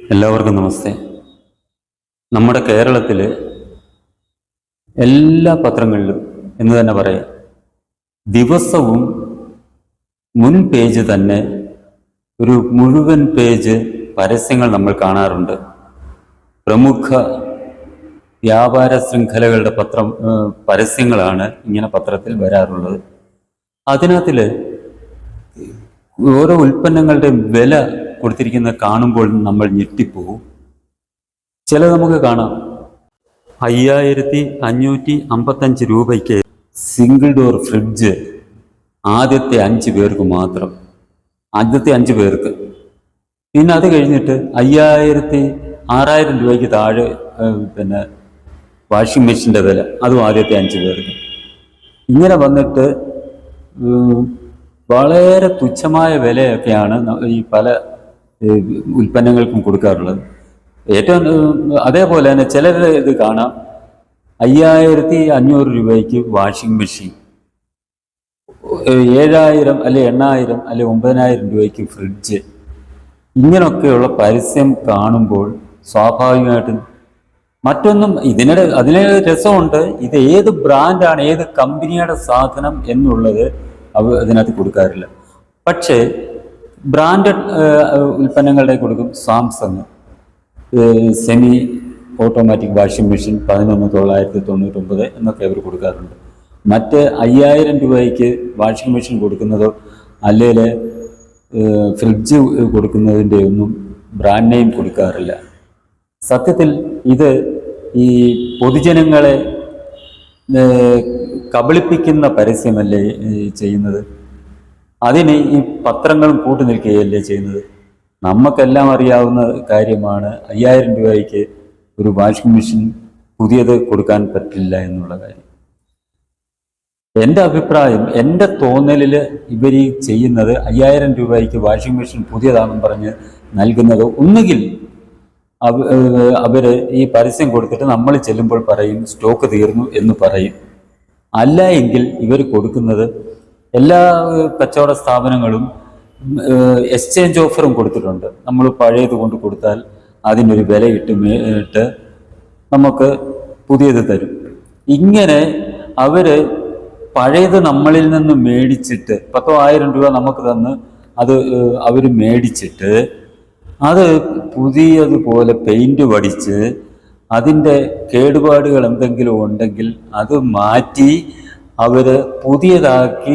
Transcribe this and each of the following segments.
എല്ലാവർക്കും നമസ്തേ. നമ്മുടെ കേരളത്തിൽ എല്ലാ പത്രങ്ങളിലും എന്ന് തന്നെ പറയാം ദിവസവും മുൻ പേജ് തന്നെ ഒരു മുഴുവൻ പേജ് പരസ്യങ്ങൾ നമ്മൾ കാണാറുണ്ട്. പ്രമുഖ വ്യാപാര ശൃംഖലകളുടെ പത്രം പരസ്യങ്ങളാണ് ഇങ്ങനെ പത്രത്തിൽ വരാറുള്ളത്. അതിനകത്തിൽ ഓരോ ഉൽപ്പന്നങ്ങളുടെ വില കൊടുത്തിരിക്കുന്ന കാണുമ്പോൾ നമ്മൾ ഞെട്ടിപ്പോവും. ചില നമുക്ക് കാണാം. അയ്യായിരത്തി അഞ്ഞൂറ്റി അമ്പത്തഞ്ച് രൂപയ്ക്ക് സിംഗിൾ ഡോർ ഫ്രിഡ്ജ് ആദ്യത്തെ അഞ്ച് പേർക്ക് മാത്രം. ആദ്യത്തെ അഞ്ച് പേർക്ക്. പിന്നെ അത് കഴിഞ്ഞിട്ട് അയ്യായിരത്തി ആറായിരം രൂപയ്ക്ക് താഴെ പിന്നെ വാഷിംഗ് മെഷീന്റെ വില. അതും ആദ്യത്തെ അഞ്ച് പേർക്ക്. ഇങ്ങനെ വന്നിട്ട് വളരെ തുച്ഛമായ വിലയൊക്കെയാണ് ഈ പല ഉൽപ്പന്നങ്ങൾക്കും കൊടുക്കാറുള്ളത്. ഏറ്റവും അതേപോലെ തന്നെ ചിലരുടെ ഇത് കാണാം. അയ്യായിരത്തി അഞ്ഞൂറ് രൂപയ്ക്ക് വാഷിംഗ് മെഷീൻ. ഏഴായിരം അല്ലെ എണ്ണായിരം അല്ലെ ഒമ്പതിനായിരം രൂപയ്ക്ക് ഫ്രിഡ്ജ്. ഇങ്ങനെയൊക്കെയുള്ള പരസ്യം കാണുമ്പോൾ സ്വാഭാവികമായിട്ടും മറ്റൊന്നും ഇതിനിടെ അതിന് രസമുണ്ട്. ഇത് ഏത് ബ്രാൻഡാണ് ഏത് കമ്പനിയുടെ സാധനം എന്നുള്ളത് അവ ഇതിനകത്ത് കൊടുക്കാറില്ല. പക്ഷേ ബ്രാൻഡഡ് ഉൽപ്പന്നങ്ങളുടെ കൊടുക്കും Samsung. Semi automatic washing machine പതിനൊന്ന് തൊള്ളായിരത്തി തൊണ്ണൂറ്റൊമ്പത് എന്നൊക്കെ അവർ കൊടുക്കാറുണ്ട്. മറ്റ് അയ്യായിരം രൂപയ്ക്ക് വാഷിംഗ് മെഷീൻ കൊടുക്കുന്നതോ അല്ലെങ്കിൽ ഫ്രിഡ്ജ് കൊടുക്കുന്നതിന്റെ ഒന്നും ബ്രാൻഡ് നെയിം കൊടുക്കാറില്ല. സത്യത്തിൽ ഇത് ഈ പൊതുജനങ്ങളെ കബളിപ്പിക്കുന്ന പരസ്യമല്ലേ ചെയ്യുന്നത്? അതിന് ഈ പത്രങ്ങളും കൂട്ടു നിൽക്കുകയല്ലേ ചെയ്യുന്നത്? നമുക്കെല്ലാം അറിയാവുന്ന കാര്യമാണ് അയ്യായിരം രൂപയ്ക്ക് ഒരു വാഷിംഗ് മെഷീൻ പുതിയത് കൊടുക്കാൻ പറ്റില്ല എന്നുള്ള കാര്യം. എന്റെ അഭിപ്രായം എന്റെ തോന്നലിൽ ഇവർ ചെയ്യുന്നത് അയ്യായിരം രൂപയ്ക്ക് വാഷിംഗ് മെഷീൻ പുതിയതാണെന്ന് പറഞ്ഞ് നൽകുന്നത് ഒന്നുകിൽ അവർ ഈ പരസ്യം കൊടുത്തിട്ട് നമ്മൾ ചെല്ലുമ്പോൾ പറയും സ്റ്റോക്ക് തീർന്നു എന്ന് പറയും. അല്ല എങ്കിൽ ഇവർ കൊടുക്കുന്നത് എല്ലാ കച്ചവട സ്ഥാപനങ്ങളും എക്സ്ചേഞ്ച് ഓഫറും കൊടുത്തിട്ടുണ്ട്. നമ്മൾ പഴയത് കൊണ്ട് കൊടുത്താൽ അതിനൊരു വില ഇട്ട് നമുക്ക് പുതിയത് തരും. ഇങ്ങനെ അവർ പഴയത് നമ്മളിൽ നിന്ന് മേടിച്ചിട്ട് പത്തോ ആയിരം രൂപ നമുക്ക് തന്ന് അത് അവർ മേടിച്ചിട്ട് അത് പുതിയതുപോലെ പെയിന്റ് വടിച്ച് അതിന്റെ കേടുപാടുകൾ എന്തെങ്കിലും ഉണ്ടെങ്കിൽ അത് മാറ്റി അവർ പുതിയതാക്കി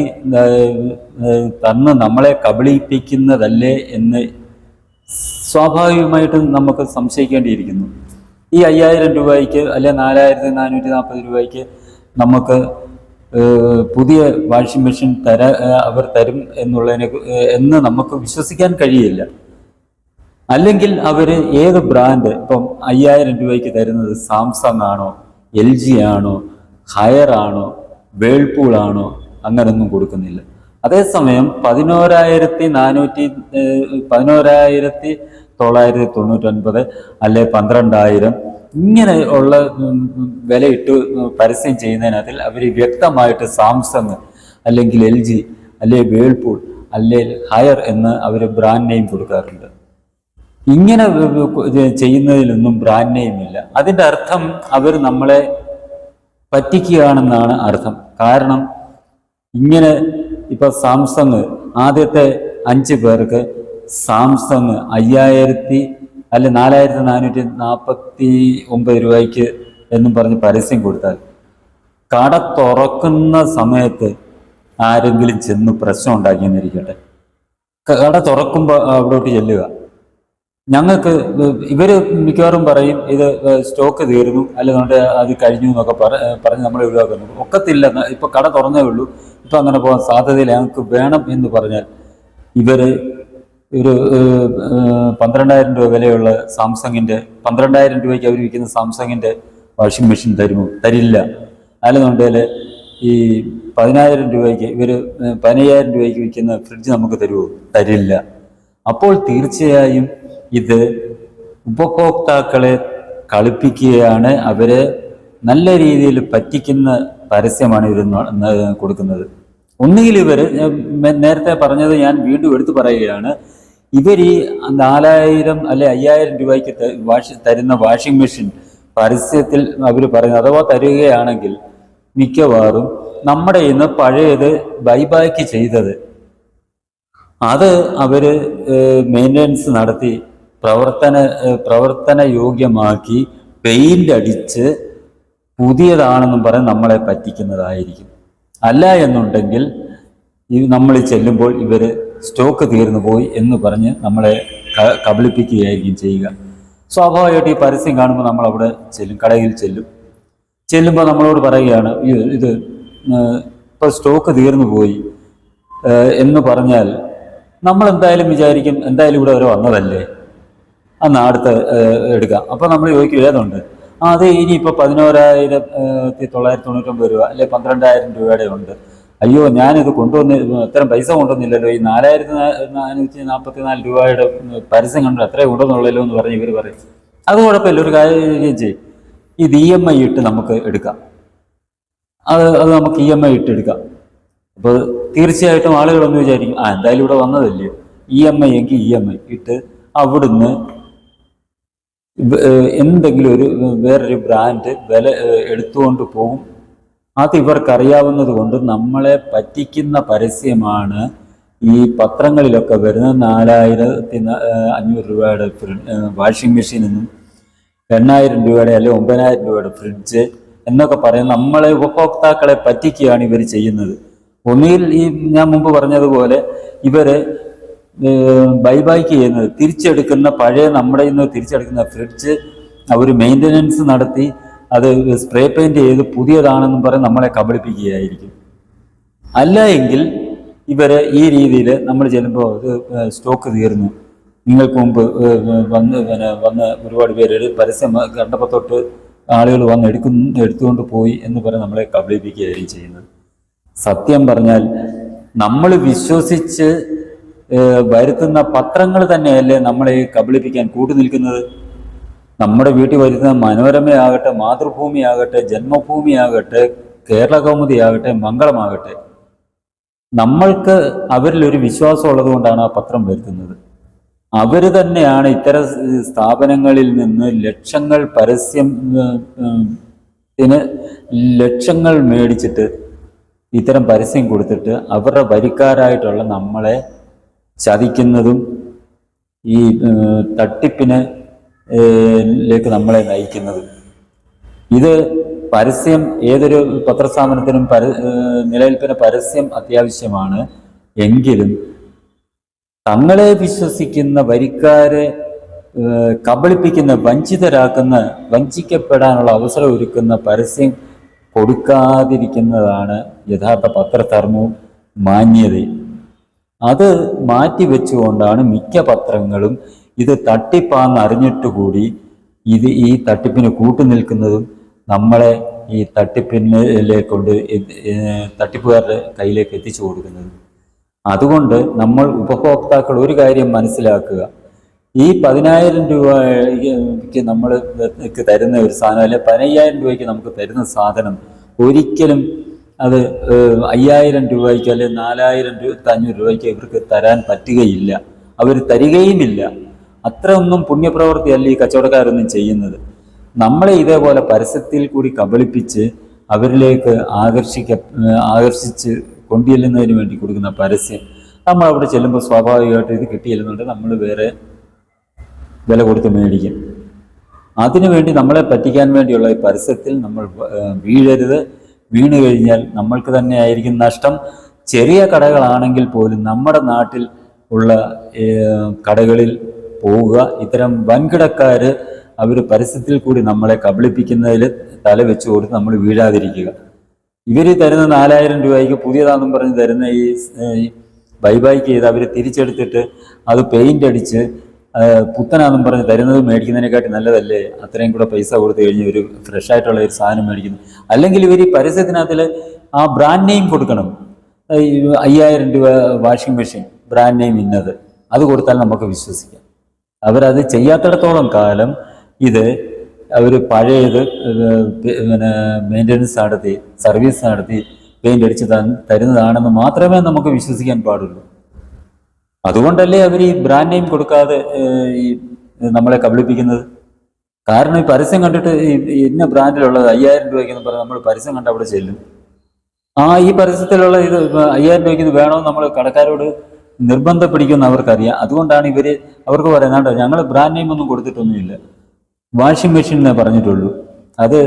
തന്ന് നമ്മളെ കബളിപ്പിക്കുന്നതല്ലേ എന്ന് സ്വാഭാവികമായിട്ടും നമുക്ക് സംശയിക്കേണ്ടിയിരിക്കുന്നു. ഈ അയ്യായിരം രൂപയ്ക്ക് അല്ലെ നാലായിരത്തി നാനൂറ്റി നാൽപ്പത് രൂപയ്ക്ക് നമുക്ക് പുതിയ വാഷിംഗ് മെഷീൻ തര അവർ തരും എന്നുള്ളതിനെ എന്ന് നമുക്ക് വിശ്വസിക്കാൻ കഴിയില്ല. അല്ലെങ്കിൽ അവർ ഏത് ബ്രാൻഡ് ഇപ്പം അയ്യായിരം രൂപയ്ക്ക് തരുന്നത് സാംസങ് ആണോ എൽ ജി ആണോ ഹയർ ആണോ വേൾപൂൾ ആണോ അങ്ങനൊന്നും കൊടുക്കുന്നില്ല. അതേസമയം പതിനോരായിരത്തി നാനൂറ്റി പതിനോരായിരത്തി തൊള്ളായിരത്തി തൊണ്ണൂറ്റൊൻപത് അല്ലെ പന്ത്രണ്ടായിരം ഇങ്ങനെ ഉള്ള വിലയിട്ട് പരസ്യം ചെയ്യുന്നതിനകത്തിൽ അവർ വ്യക്തമായിട്ട് സാംസങ് അല്ലെങ്കിൽ എൽ ജി അല്ലെ വേൾപൂൾ അല്ലെ ഹയർ എന്ന് അവർ ബ്രാൻഡ് നെയിം കൊടുക്കാറുണ്ട്. ഇങ്ങനെ ചെയ്യുന്നതിലൊന്നും ബ്രാൻഡ് നെയിം ഇല്ല അതിന്റെ അർത്ഥം അവർ നമ്മളെ പറ്റിക്കുകയാണെന്നാണ് അർത്ഥം. കാരണം ഇങ്ങനെ ഇപ്പൊ സാംസങ് ആദ്യത്തെ അഞ്ച് പേർക്ക് സാംസങ് അയ്യായിരത്തി അല്ലെ നാലായിരത്തി നാനൂറ്റി നാൽപ്പത്തി ഒമ്പത് രൂപയ്ക്ക് എന്നും പറഞ്ഞ് പരസ്യം കൊടുത്താൽ കട തുറക്കുന്ന സമയത്ത് ആരെങ്കിലും ചെന്ന് പ്രശ്നം ഉണ്ടാക്കിയെന്നിരിക്കട്ടെ. കട തുറക്കുമ്പോൾ അവിടോട്ട് ചെല്ലുക. ഞങ്ങൾക്ക് ഇവർ മിക്കവാറും പറയും ഇത് സ്റ്റോക്ക് തീർന്നു അല്ലെന്നുണ്ട് അത് കഴിഞ്ഞു എന്നൊക്കെ പറ പറഞ്ഞ് നമ്മൾ ഒഴിവാക്കുന്നു. ഒക്കത്തില്ല ന- ഇപ്പൊ കട തുറന്നേ ഉള്ളൂ ഇപ്പൊ അങ്ങനെ പോകാൻ സാധ്യതയില്ല ഞങ്ങൾക്ക് വേണം എന്ന് പറഞ്ഞാൽ ഇവർ ഒരു പന്ത്രണ്ടായിരം രൂപ വിലയുള്ള സാംസങ്ങിന്റെ പന്ത്രണ്ടായിരം രൂപയ്ക്ക് അവർ വിൽക്കുന്ന സാംസങ്ങിന്റെ വാഷിംഗ് മെഷീൻ തരുമോ തരില്ല. അല്ലെന്നുണ്ടെങ്കിൽ ഈ പതിനായിരം രൂപയ്ക്ക് ഏഹ്, പതിനയ്യായിരം രൂപയ്ക്ക് വിൽക്കുന്ന ഫ്രിഡ്ജ് നമുക്ക് തരുമോ തരില്ല. അപ്പോൾ തീർച്ചയായും ഇത് ഉപഭോക്താക്കളെ കളിപ്പിക്കുകയാണ്. അവരെ നല്ല രീതിയിൽ പറ്റിക്കുന്ന പരസ്യമാണ് ന- കൊടുക്കുന്നത്. ഒന്നുകിൽ ഇവർ നേരത്തെ പറഞ്ഞത് ഞാൻ വീണ്ടും എടുത്തു പറയുകയാണ്. ഇവർ ഈ നാലായിരം അല്ലെ അയ്യായിരം രൂപയ്ക്ക് വാഷ് തരുന്ന വാഷിംഗ് മെഷീൻ പരസ്യത്തിൽ അവർ പറയുന്നത് അഥവാ തരികയാണെങ്കിൽ മിക്കവാറും നമ്മുടെ ഇന്ന് പഴയത് ബൈബാക്ക് ചെയ്തത്. അത് അവർ മെയിന്റനൻസ് നടത്തി പ്രവർത്തന പ്രവർത്തന യോഗ്യമാക്കി പെയിന്റ് അടിച്ച് പുതിയതാണെന്നും പറഞ്ഞ് നമ്മളെ പറ്റിക്കുന്നതായിരിക്കും. അല്ല എന്നുണ്ടെങ്കിൽ ഈ നമ്മൾ ചെല്ലുമ്പോൾ ഇവർ സ്റ്റോക്ക് തീർന്നു പോയി എന്ന് പറഞ്ഞ് നമ്മളെ കബളിപ്പിക്കുകയായിരിക്കും ചെയ്യുക. സ്വാഭാവികമായിട്ട് ഈ പരസ്യം കാണുമ്പോൾ നമ്മൾ അവിടെ ചെല്ലും കടയിൽ ചെല്ലും. ചെല്ലുമ്പോൾ നമ്മളോട് പറയുകയാണ് ഇത് ഇത് ഇപ്പോൾ സ്റ്റോക്ക് തീർന്നു പോയി. എന്ന് പറഞ്ഞാൽ നമ്മൾ എന്തായാലും വിചാരിക്കും എന്തായാലും ഇവിടെ വരെ വന്നതല്ലേ? അന്ന് അടുത്ത് എടുക്കുക എടുക്കാം. അപ്പോൾ നമ്മൾ ചോദിക്കും ഏതുണ്ട്? ആ അത് ഇനിയിപ്പോൾ പതിനോരായിരത്തി തൊള്ളായിരത്തി തൊണ്ണൂറ്റൊമ്പത് രൂപ അല്ലെ പന്ത്രണ്ടായിരം രൂപയുടെ ഉണ്ട്. അയ്യോ ഞാനിത് കൊണ്ടുവന്ന് അത്രയും പൈസ കൊണ്ടുവന്നില്ലല്ലോ. ഈ നാലായിരത്തി നാനൂറ്റി നാൽപ്പത്തി നാല് രൂപയുടെ പരസ്യം കണ്ടു അത്രയും കൊണ്ടുവന്നുള്ളല്ലോ എന്ന് പറഞ്ഞ് ഇവർ പറയും. അത് കുഴപ്പമില്ല ഒരു കാര്യം ചെയ്യും. ഇത് ഇ എം ഐ ഇട്ട് നമുക്ക് എടുക്കാം. അത് അത് നമുക്ക് ഇ എം ഐ ഇട്ട് എടുക്കാം. അപ്പോൾ തീർച്ചയായിട്ടും ആളുകളൊന്ന് വിചാരിക്കും ആ എന്തായാലും ഇവിടെ വന്നതല്ലേ? ഇ എം ഐ എങ്കിൽ ഇ എം ഐ ഇട്ട് അവിടുന്ന് എന്തെങ്കിലും ഒരു വേറൊരു ബ്രാൻഡ് വില എടുത്തുകൊണ്ട് പോകും. അത് ഇവർക്കറിയാവുന്നത് കൊണ്ട് നമ്മളെ പറ്റിക്കുന്ന പരസ്യമാണ് ഈ പത്രങ്ങളിലൊക്കെ വരുന്ന നാലായിരത്തി അഞ്ഞൂറ് രൂപയുടെ വാഷിംഗ് മെഷീനെന്നും എണ്ണായിരം രൂപയുടെ അല്ലെങ്കിൽ ഒമ്പതിനായിരം രൂപയുടെ ഫ്രിഡ്ജ് എന്നൊക്കെ പറയുന്നത് നമ്മളെ ഉപഭോക്താക്കളെ പറ്റിക്കുകയാണ് ഇവർ ചെയ്യുന്നത്. ഒന്നിൽ ഈ ഞാൻ മുമ്പ് പറഞ്ഞതുപോലെ ഇവർ ബൈബായ്ക്ക് ചെയ്യുന്നത് തിരിച്ചെടുക്കുന്ന പഴയ നമ്മുടെ ഇന്ന് തിരിച്ചെടുക്കുന്ന ഫ്രിഡ്ജ് അവർ മെയിന്റനൻസ് നടത്തി അത് സ്പ്രേ പെയിന്റ് ചെയ്ത് പുതിയതാണെന്നും പറഞ്ഞ് നമ്മളെ കബളിപ്പിക്കുകയായിരിക്കും. അല്ല എങ്കിൽ ഇവർ ഈ രീതിയിൽ നമ്മൾ ചെല്ലുമ്പോൾ സ്റ്റോക്ക് തീർന്നു. നിങ്ങൾക്ക് മുമ്പ് വന്ന് പിന്നെ വന്ന് ഒരുപാട് പേര് പരസ്യം കണ്ടപ്പോൾ തൊട്ട് ആളുകൾ വന്ന് എടുക്കുന്നു എടുത്തുകൊണ്ട് പോയി എന്ന് പറഞ്ഞ് നമ്മളെ കബളിപ്പിക്കുകയായിരിക്കും ചെയ്യുന്നത്. സത്യം പറഞ്ഞാൽ നമ്മൾ വിശ്വസിച്ച് വരുത്തുന്ന പത്രങ്ങൾ തന്നെയല്ലേ നമ്മളെ കബളിപ്പിക്കാൻ കൂട്ടു നിൽക്കുന്നത്? നമ്മുടെ വീട്ടിൽ വരുത്തുന്ന മനോരമയാകട്ടെ മാതൃഭൂമിയാകട്ടെ ജന്മഭൂമിയാകട്ടെ കേരള കൗമുദിയാകട്ടെ മംഗളമാകട്ടെ നമ്മൾക്ക് അവരിൽ ഒരു വിശ്വാസം ഉള്ളത് കൊണ്ടാണ് ആ പത്രം വരുത്തുന്നത്. അവർ തന്നെയാണ് ഇത്തരം സ്ഥാപനങ്ങളിൽ നിന്ന് ലക്ഷങ്ങൾ പരസ്യം ഏഹ്, ഏഹ്, ത്തിന് ലക്ഷങ്ങൾ മേടിച്ചിട്ട് ഇത്തരം പരസ്യം കൊടുത്തിട്ട് അവരുടെ വരിക്കാരായിട്ടുള്ള നമ്മളെ ചതിക്കുന്നതും ഈ തട്ടിപ്പിന് ലേക്ക് നമ്മളെ നയിക്കുന്നതും. ഇത് പരസ്യം ഏതൊരു പത്രസ്ഥാപനത്തിനും പര നിലനിൽപ്പിന് പരസ്യം അത്യാവശ്യമാണ്. എങ്കിലും തങ്ങളെ വിശ്വസിക്കുന്ന വരിക്കാരെ കബളിപ്പിക്കുന്ന വഞ്ചിതരാക്കുന്ന വഞ്ചിക്കപ്പെടാനുള്ള അവസരം ഒരുക്കുന്ന പരസ്യം കൊടുക്കാതിരിക്കുന്നതാണ് യഥാർത്ഥ പത്രധർമ്മവും മാന്യതയും. അത് മാറ്റിവെച്ചുകൊണ്ടാണ് മിക്ക പത്രങ്ങളും ഇത് തട്ടിപ്പാന്ന് അറിഞ്ഞിട്ട് കൂടി ഇത് ഈ തട്ടിപ്പിന് കൂട്ടുനിൽക്കുന്നതും നമ്മളെ ഈ തട്ടിപ്പിനിലേക്കൊണ്ട് തട്ടിപ്പുകാരുടെ കയ്യിലേക്ക് എത്തിച്ചു കൊടുക്കുന്നതും. അതുകൊണ്ട് നമ്മൾ ഉപഭോക്താക്കൾ ഒരു കാര്യം മനസ്സിലാക്കുക. ഈ പതിനായിരം രൂപയ്ക്ക് നമ്മൾ തരുന്ന ഒരു സാധനം അല്ലെ പതിനയ്യായിരം രൂപയ്ക്ക് നമുക്ക് തരുന്ന സാധനം ഒരിക്കലും അത് അയ്യായിരം രൂപയ്ക്ക് അല്ലെങ്കിൽ നാലായിരം രൂപ അഞ്ഞൂറ് രൂപയ്ക്ക് ഇവർക്ക് തരാൻ പറ്റുകയില്ല. അവർ തരികയുമില്ല. അത്ര ഒന്നും പുണ്യപ്രവൃത്തിയല്ല ഈ കച്ചവടക്കാരൊന്നും ചെയ്യുന്നത്. നമ്മളെ ഇതേപോലെ പരസ്യത്തിൽ കൂടി കബളിപ്പിച്ച് അവരിലേക്ക് ആകർഷിക്ക ആകർഷിച്ച് കൊണ്ടുചെല്ലുന്നതിന് വേണ്ടി കൊടുക്കുന്ന പരസ്യം നമ്മൾ അവിടെ ചെല്ലുമ്പോൾ സ്വാഭാവികമായിട്ട് ഇത് കിട്ടിയില്ലെന്നുണ്ട്. നമ്മൾ വേറെ വില കൊടുത്ത് മേടിക്കും. അതിനുവേണ്ടി നമ്മളെ പറ്റിക്കാൻ വേണ്ടിയുള്ള ഈ പരസ്യത്തിൽ നമ്മൾ വീഴരുത്. വീണ് കഴിഞ്ഞാൽ നമ്മൾക്ക് തന്നെ ആയിരിക്കും നഷ്ടം. ചെറിയ കടകളാണെങ്കിൽ പോലും നമ്മുടെ നാട്ടിൽ ഉള്ള കടകളിൽ പോവുക. ഇത്തരം വൻകിടക്കാർ അവർ പരസ്യത്തിൽ കൂടി നമ്മളെ കബളിപ്പിക്കുന്നതിൽ തല വെച്ച് കൊടുത്ത് നമ്മൾ വീഴാതിരിക്കുക. ഇവർ തരുന്ന നാലായിരം രൂപയ്ക്ക് പുതിയതാണെന്നും പറഞ്ഞ് തരുന്ന ഈ ബൈബായ്ക്ക് ചെയ്ത് അവർ തിരിച്ചെടുത്തിട്ട് അത് പെയിന്റ് അടിച്ച് പുത്തനാണെന്നും പറഞ്ഞ് തരുന്നത് മേടിക്കുന്നതിനെക്കാട്ടി നല്ലതല്ലേ? അത്രയും കൂടെ പൈസ കൊടുത്തു കഴിഞ്ഞ് ഒരു ഫ്രഷ് ആയിട്ടുള്ള ഒരു സാധനം മേടിക്കുന്നു. അല്ലെങ്കിൽ ഇവർ ഈ പരസ്യത്തിനകത്തിൽ ആ ബ്രാൻഡ് നെയിം കൊടുക്കണം. അയ്യായിരം രൂപ വാഷിംഗ് മെഷീൻ ബ്രാൻഡ് നെയിം ഇന്നത്. അത് കൊടുത്താൽ നമുക്ക് വിശ്വസിക്കാം. അവരത് ചെയ്യാത്തിടത്തോളം കാലം ഇത് അവർ പഴയത് പിന്നെ മെയിന്റനൻസ് നടത്തി സർവീസ് നടത്തി പെയിന്റ് അടിച്ച് തരുന്നതാണെന്ന് മാത്രമേ നമുക്ക് വിശ്വസിക്കാൻ പാടുള്ളൂ. അതുകൊണ്ടല്ലേ അവർ ഈ ബ്രാൻഡ് നെയിം കൊടുക്കാതെ ഈ നമ്മളെ കബളിപ്പിക്കുന്നത്? കാരണം ഈ പരസ്യം കണ്ടിട്ട് ഇന്ന ബ്രാൻഡിലുള്ളത് അയ്യായിരം രൂപയ്ക്ക് പറഞ്ഞ് നമ്മൾ പരസ്യം കണ്ട് അവിടെ ചെല്ലും. ആ ഈ പരസ്യത്തിലുള്ള ഇത് അയ്യായിരം രൂപയ്ക്ക് ഇത് വേണമെന്ന് നമ്മൾ കടക്കാരോട് നിർബന്ധം പിടിക്കുമെന്ന് അവർക്കറിയാം. അതുകൊണ്ടാണ് ഇവർ അവർക്ക് പറയുന്നത് ഞങ്ങൾ ബ്രാൻഡ് നെയിം ഒന്നും കൊടുത്തിട്ടൊന്നുമില്ല. വാഷിംഗ് മെഷീൻ പറഞ്ഞിട്ടുള്ളൂ. അത്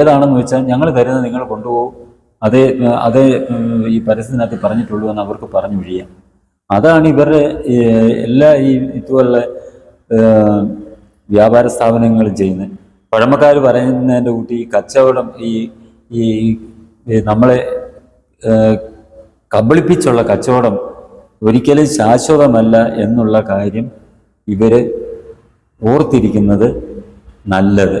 ഏതാണെന്ന് വെച്ചാൽ ഞങ്ങൾ തരുന്നത് നിങ്ങൾ കൊണ്ടുപോകും. അതേ അതേ ഈ പരസ്യത്തിനകത്ത് പറഞ്ഞിട്ടുള്ളൂ എന്ന് അവർക്ക് പറഞ്ഞു ഒഴിയാം അതാണ് ഇവരുടെ എല്ലാ ഈ ഇതുപോലുള്ള വ്യാപാര സ്ഥാപനങ്ങൾ ചെയ്യുന്നത്. പഴമക്കാർ പറയുന്നതിന്റെ കൂട്ടി കച്ചവടം ഈ ഈ നമ്മളെ കബളിപ്പിച്ചുള്ള കച്ചവടം ഒരിക്കലും ശാശ്വതമല്ല എന്നുള്ള കാര്യം ഇവർ ഓർത്തിരിക്കുന്നത് നല്ലത്.